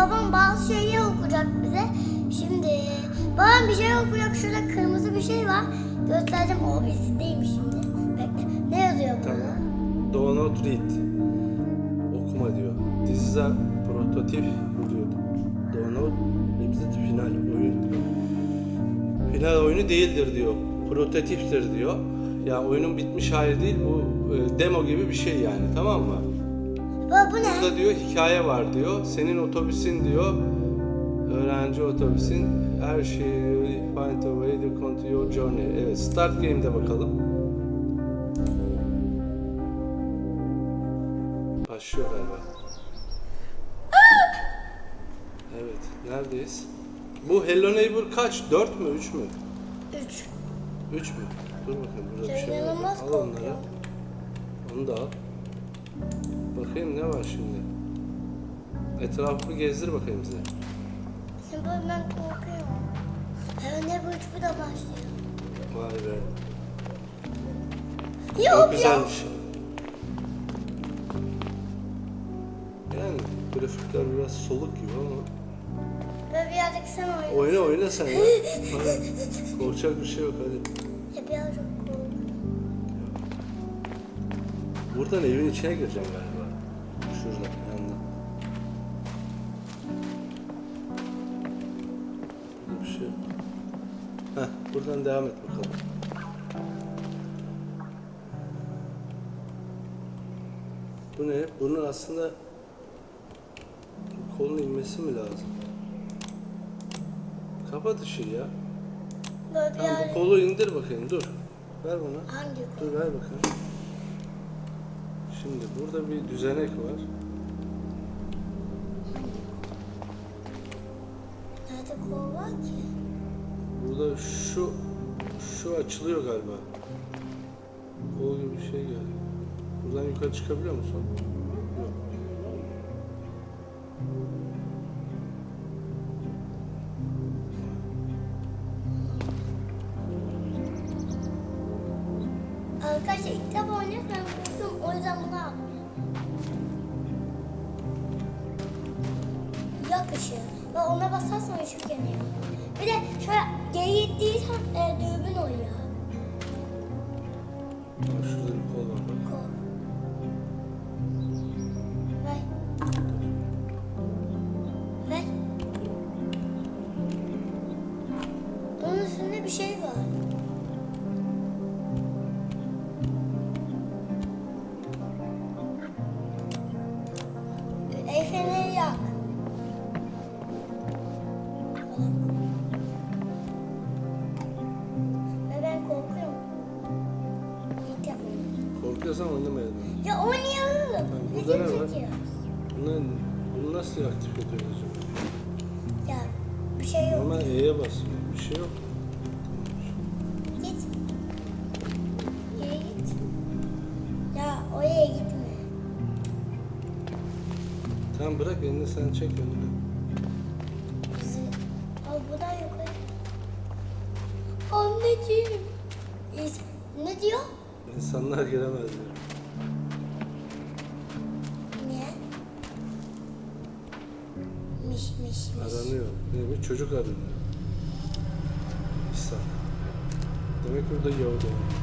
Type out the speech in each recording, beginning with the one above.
babam bazı şeyleri okuyacak bize. Şimdi babam bir şey okuyacak. Şurada kırmızı bir şey var. Göstereceğim o değilmiş şimdi. Bekle. Ne yazıyor burada? Tamam. Do not read. Okuma diyor. This is a prototip diyor. Do not represent final oyun. Final oyunu değildir diyor. Prototiptir diyor. Ya oyunun bitmiş hali değil bu e, demo gibi bir şey yani tamam mı? Baba bu ne? Burada diyor hikaye var diyor. Senin otobüsün diyor. Öğrenci otobüsün her şeyi find a way to continue your journey. Evet start game'de bakalım. Başlıyor galiba. Evet neredeyiz? Bu Hello Neighbor kaç? 4 mü 3 mü? Üç. 3 mü? Dur bakayım burada bir şey var. Al onları. Onu da al. Bakayım ne var şimdi. Etrafı gezdir bakayım bize. Şimdi ben korkuyorum. Hemen ne bu de başlıyor. Vay be. Çok Yok ya. güzelmiş. Yani grafikler biraz soluk gibi ama Ve birazcık sen oyna. oyna oyna sen ya. Korkacak bir şey yok hadi. Ya birazcık korkuyorum. Buradan evin içine gireceğim galiba. Şuradan yandan. Burada bir şey yok. Heh, buradan devam et bakalım. Bu ne? Bunun aslında kolun inmesi mi lazım? Kapat ışığı ya. Böyle Tamam, bu kolu indir bakayım dur. Ver bana. Hangi kol? Dur ver bakalım. Şimdi burada bir düzenek var. Nerede kol var ki? Burada şu şu açılıyor galiba. Kol gibi bir şey geldi. Buradan yukarı çıkabiliyor musun? Yok. Arkadaşlar ilk defa oynuyorum. O yüzden bunu almıyorum. Yak ışığı. Ve ona basarsan ışık yanıyor. Bir de şöyle geri gittiysen e, dürbün oluyor. Ha, şurada bir kol var bak. Kol. Ver. Ver. Bunun üstünde bir şey var. Bunu, bunu nasıl aktif ediyoruz? Ya bir şey yok. Normal E'ye basıyor. Bir şey yok. Git. Git. Ya oraya gitme. Tamam bırak elini sen çek önüne. Miş. Aranıyor. Neymiş? Çocuk aranıyor. İhsan. Demek burada Yahudi olmuş.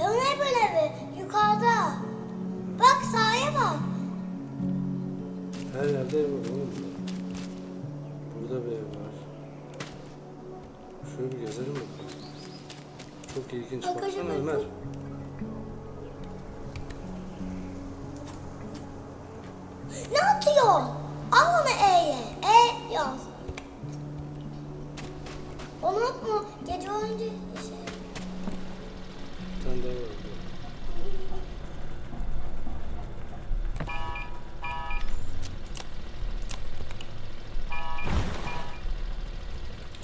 O ne böyle bir? Yukarıda. Bak sağa bak. Her yerde ev var oğlum. Burada bir ev var. Şöyle bir gezelim bakalım. Çok ilginç. Arkadaşlar Baksana Ömer. Ne atıyor? Al onu E'ye. E yaz. Onu atma. Gece önce şey. Bir tane daha var.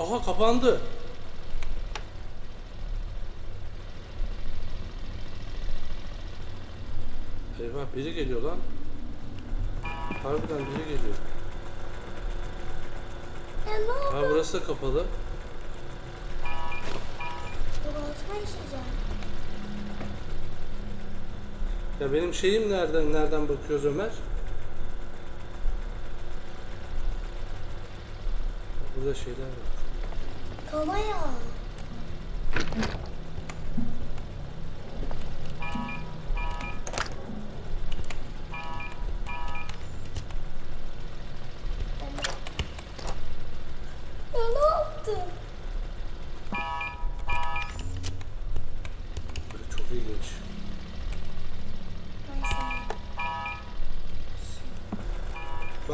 Aha kapandı. Eyvah biri geliyor lan. Harbiden biri geliyor. Oldu? Ha burası da kapalı. Ya benim şeyim nereden nereden bakıyoruz Ömer? Burada şeyler var. Kamaya.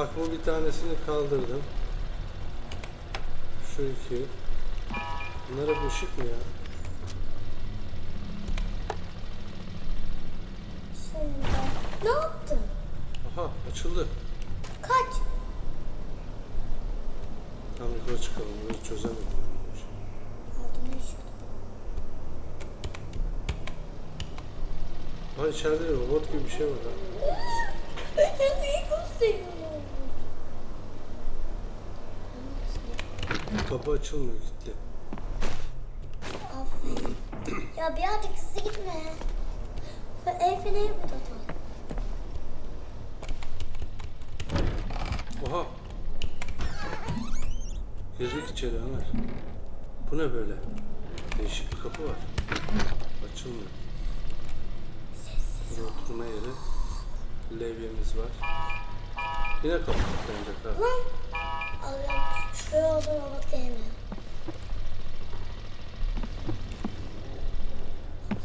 Bak bu bir tanesini kaldırdım. Şu iki. Bunlara bu ışık mı ya? Ne yaptın? Aha açıldı. Kaç? Tam yukarı çıkalım. Burayı çözemedim. Ha içeride robot gibi bir şey var ha. Neyi gösteriyorsun? Kapı açılmıyor gitti. Aferin. Ya birazcık hızlı gitme. Ve el feneri mi tutalım? Oha. Girdik içeri Ömer. Bu ne böyle? Değişik bir kapı var. Açılmıyor. Burada oturma yeri. Levyemiz var. Yine kapı kilitlenecek ha. Lan! Alıyorum. Şuraya robot gelmiyor.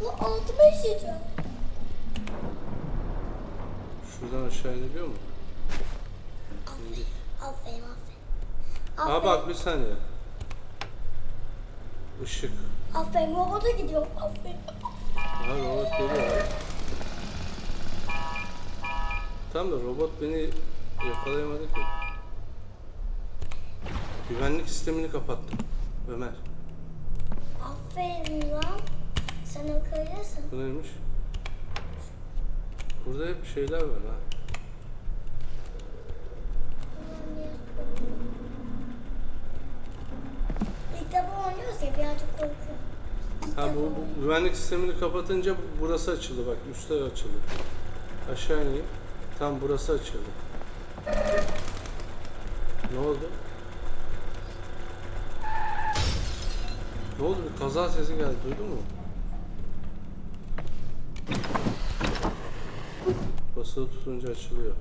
Lan işeyeceğim. Şuradan aşağı iniliyor mu? İndik. Aferin aferin. Aa Aferin. bak bir saniye. Işık. Aferin robota gidiyorum. Aferin. Aha robot geliyor abi. Tam da robot beni yakalayamadı ki. Güvenlik sistemini kapattım. Ömer. Aferin lan. Sen akıllısın. Bu neymiş? Burada hep şeyler var ha. Defa oynuyoruz ya birazcık korkuyorum. Ha bu, bu güvenlik sistemini kapatınca burası açıldı bak üstte açıldı. Aşağı ineyim. Tam burası açıldı. Ne oldu? Ne oldu? Bir kaza sesi geldi. Duydun mu? Basılı tutunca açılıyor.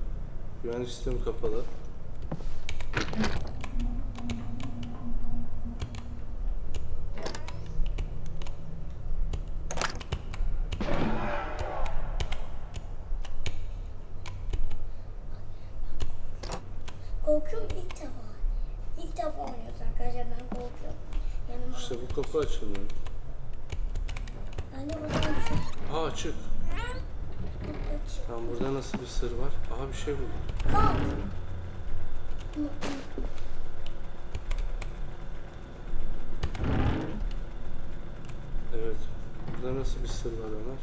Güvenlik sistemi kapalı. Korkuyorum ilk defa. İlk defa oynuyoruz arkadaşlar ben korkuyorum. Yanıma. İşte bu kapı açılmıyor. Ben de buradan şey Aa açık. Açıyorum. Tam burada nasıl bir sır var? Aha bir şey buldum. Evet. Burada nasıl bir sır var Ömer?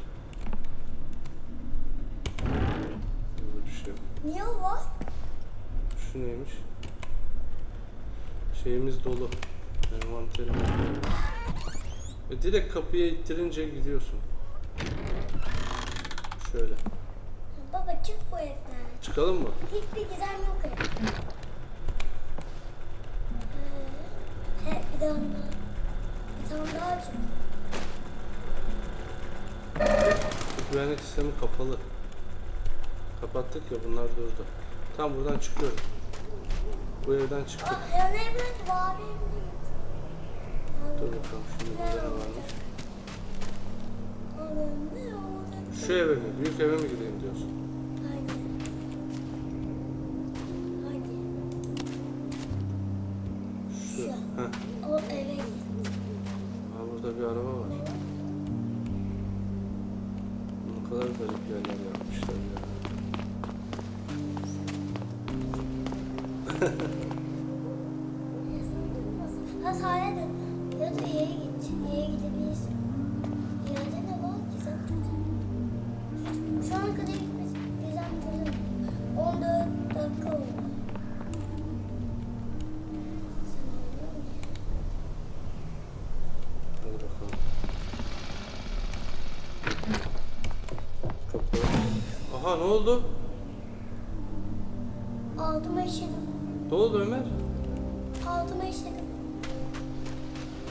Burada bir şey yok. Niye var? Şu neymiş? Şeyimiz dolu. Envanterimiz dolu. E, direkt kapıya ittirince gidiyorsun. Şöyle. Baba çık bu evden. Çıkalım mı? Hiçbir gizem yok evde. Ee, he, bir daha. Bir tane daha çık. Bu güvenlik sistemi kapalı. Kapattık ya bunlar durdu. Tam buradan çıkıyorum. Bu evden çıktık. Aa, yani evden evine git. Dur bakalım şimdi burada ne varmış. Allah'ım ne oldu? Şu eve mi? Büyük eve mi gideyim diyorsun? Hadi. Hadi. Şu. Heh. O eve git. Ha burada bir araba var. Ne kadar garip yerler yapmışlar ya. Ha sahaya dön. Da ileri git. İleri gidebilirsin. Ne oldu? Altıma işedim. Ne oldu Ömer? Altıma işedim.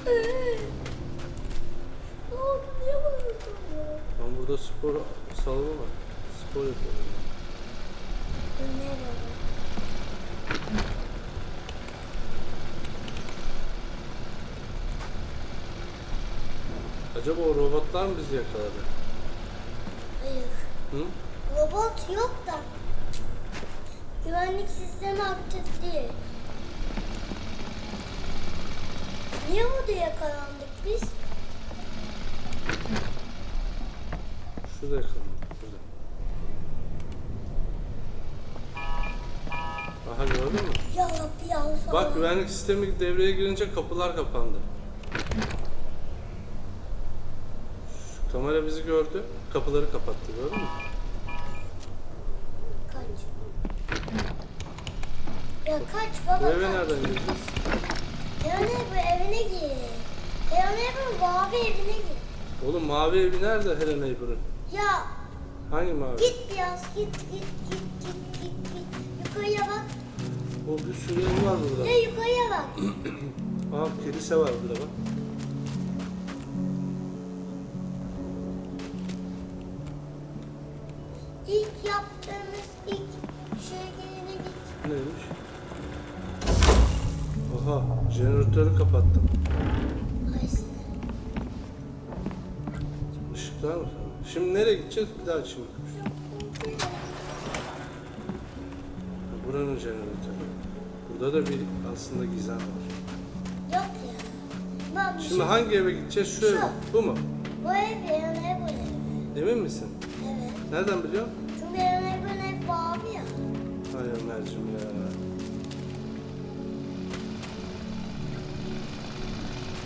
Ee, ne oldu? Niye bağırdın ya? Ben burada spor salonu var. Spor yapıyorum. Ömer baba. Acaba o robotlar mı bizi yakaladı? Hayır. Hı? Robot yok da güvenlik sistemi aktif değil. Niye burada yakalandık biz? Şurada yakalandık. Şurada. Aha gördün mü? Ya Rabbi ya Bak güvenlik sistemi devreye girince kapılar kapandı. Şu kamera bizi gördü. Kapıları kapattı gördün mü? Kaç. Ya kaç Bu baba eve kaç. nereden gireceğiz? Leon bu evine gir. Leon bu mavi evine gir. Oğlum mavi evi nerede Helen Neighbor'ın? Ya Hangi mavi? git biraz git git git git git git. Yukarıya bak. O bir sürü ev var burada. Ya yukarıya bak. Aa kilise var burada bak. İlk yaptığımız ilk şehirine git. Neymiş? Oha jeneratörü kapattım. Işıklar mı? Şimdi nereye gideceğiz? Bir daha açayım. Buranın jeneratörü. Burada da bir aslında gizem var. Yok ya. Bak bir Şimdi şey. hangi eve gideceğiz? Şu ev. Şu. Bu mu? Bu ev Leon bu ev. Emin misin? Evet. Nereden biliyorsun? Çünkü Leon bu ev mavi ya. Hay Ömerciğim ya.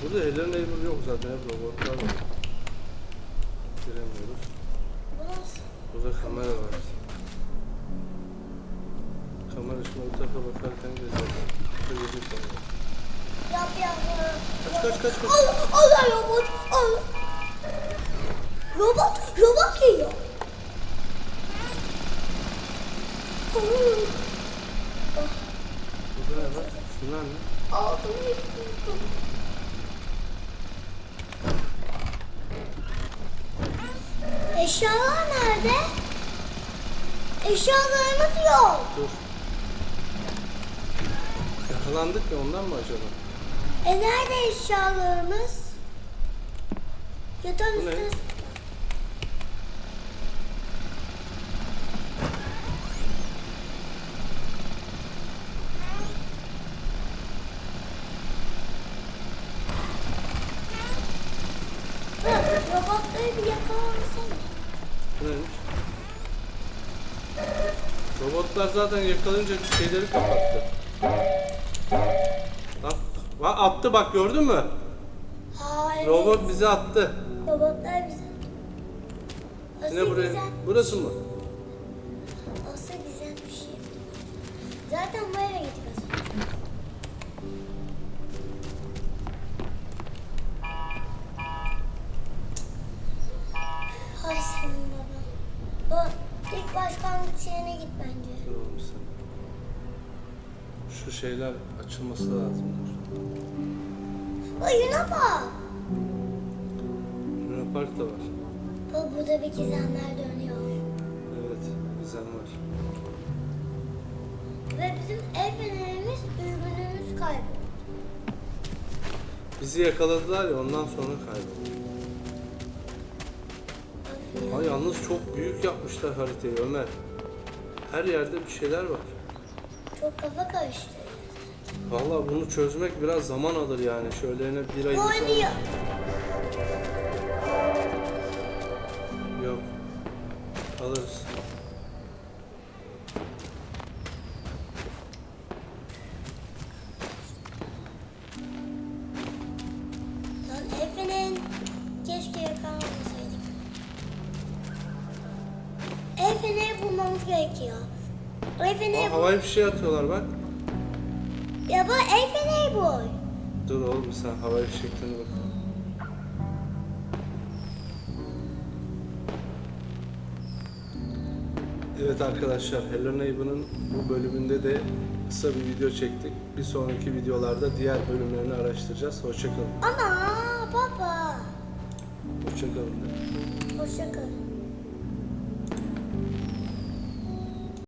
Burada Helen Neighbor yok zaten. Hep robotlar var. Giremiyoruz. Burada kamera var. Kamera şimdi tarafa bakarken gezelim. Şöyle bir kamera. Yap yap. yap. Kaç, kaç, kaç, kaç. Allah Allah robot. Allah. Robot. Robot geliyor. Burada ne var? Şunlar ne? Altıma Eşyalar nerede? Eşyalarımız yok. Dur. Yakalandık ya ondan mı acaba? E nerede eşyalarımız? Yatağın üstüne... Bırak, Robotları bir yakalansana. Bu neymiş? Robotlar zaten yakalayınca şeyleri kapattı. Bak, bak attı bak gördün mü? Ha evet. Robot bizi attı. Robotlar bize. Asıl Yine buraya. Burası mı? Asıl güzel bir şey. Zaten bu eve. Şeyler açılması lazım. Dur. Oyuna bak. Luna Park da var. Bak burada bir gizemler dönüyor. Evet, gizem var. Ve bizim ev fenerimiz, dürbünümüz kayboldu. Bizi yakaladılar ya ondan sonra kayboldu. Ay yalnız çok büyük yapmışlar haritayı Ömer. Her yerde bir şeyler var. Çok kafa karıştı. Vallahi bunu çözmek biraz zaman alır yani. Şöyle bir ay Oynuyor. Yok. Alırız. Efe'nin keşke yakalamasaydık. Efe'ni bulmamız gerekiyor. Efe'ni Aa, havaya bir şey atıyorlar bak. Ya bu Efe'ni bul. Dur oğlum sen havaya fişeklerine bak. Evet arkadaşlar Hello Neighbor'ın bu bölümünde de kısa bir video çektik. Bir sonraki videolarda diğer bölümlerini araştıracağız. Hoşçakalın. Ana baba. Hoşçakalın. de. Hoşça kalın.